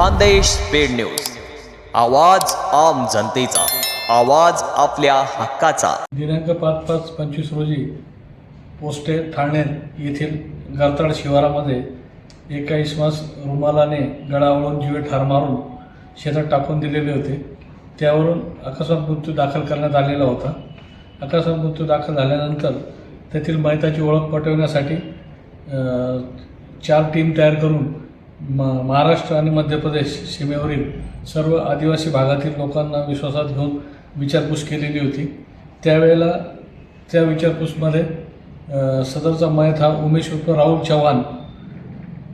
Khandesh paid news. आवाज आम जनतेचा. आवाज आपल्या हक्काचा. दिनांक पाच पाच पंचवीस रोजी पोस्टे ठाणे येथील गारताड शिवारामध्ये एका इसमास रुमालाने गळावळून जीवे ठार मारून शेतात टाकून दिलेले होते. त्यावरून अकस्मात मृत्यू दाखल करण्यात आलेला होता. अकस्मात मृत्यू दाखल झाल्यानंतर तेथील मैताची ओळख पटवण्यासाठी चार टीम तयार करून म महाराष्ट्र आणि मध्य प्रदेश सीमेवरील सर्व आदिवासी भागातील लोकांना विश्वासात घेऊन विचारपूस केलेली होती. त्यावेळेला त्या विचारपूसमध्ये सदरचा मयत हा उमेश उर्फ राहुल चव्हाण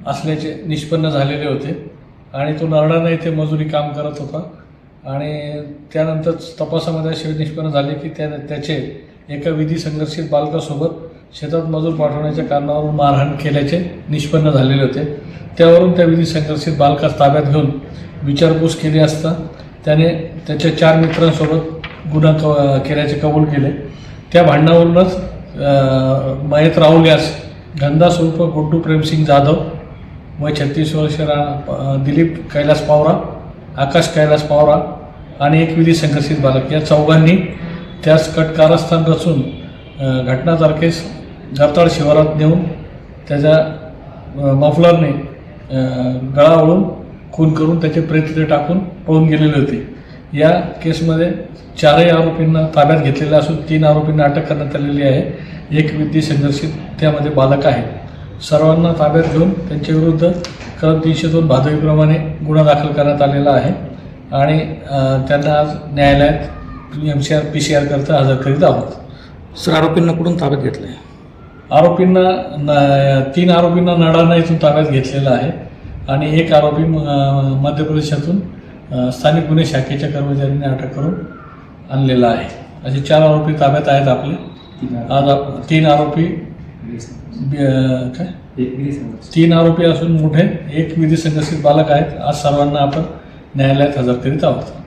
असल्याचे निष्पन्न झालेले होते आणि तो नरडाना येथे मजुरी काम करत होता. आणि त्यानंतर तपासामध्ये असे निष्पन्न झाले की त्या त्याचे एका विधी संघर्षित बालकासोबत शेतात मजूर पाठवण्याच्या कारणावरून मारहाण केल्याचे निष्पन्न झालेले होते. त्यावरून त्या विधी संघर्षित बालकास ताब्यात घेऊन विचारपूस केली असता त्याने त्याच्या चार मित्रांसोबत गुन्हा क केल्याचे कबूल केले. त्या भांडणावरूनच मयत राहुल यास गंदास उर्फ गुड्डू प्रेमसिंग जाधव वय छत्तीस वर्ष रा दिलीप कैलास पावरा आकाश कैलास पावरा आणि एक विधी संघर्षित बालक या चौघांनी त्यास कटकारस्थान रचून घटना तारखेस जाताळ शिवारात नेऊन त्याच्या मफलरने गळावळून खून करून त्याचे प्रेत टाकून पळून गेलेले होते. या केसमध्ये चारही आरोपींना ताब्यात घेतलेला असून तीन आरोपींना अटक करण्यात आलेली आहे. एक विधी संघर्षित त्यामध्ये बालक आहे. सर्वांना ताब्यात घेऊन त्यांच्या विरुद्ध कलम तीनशे दोन भादवीप्रमाणे गुन्हा दाखल करण्यात आलेला आहे. आणि त्यांना आज न्यायालयात M C R P C R करता हजर करीत आहोत. सर आरोपींना कुठून ताब्यात घेतलं आहे आरोपींना न तीन आरोपींना नडाणा इथून ताब्यात घेतलेला आहे. आणि एक आरोपी म- मध्य प्रदेशातून स्थानिक गुन्हे शाखेच्या कर्मचाऱ्यांनी अटक करून आणलेला आहे. असे चार आरोपी ताब्यात आहेत आपले. आज तीन आरोपी काय? तीन आरोपी असून मोठे. एक विधी संघर्षित बालक आहेत. आज सर्वांना आपण न्यायालयात हजर करीत आहोत.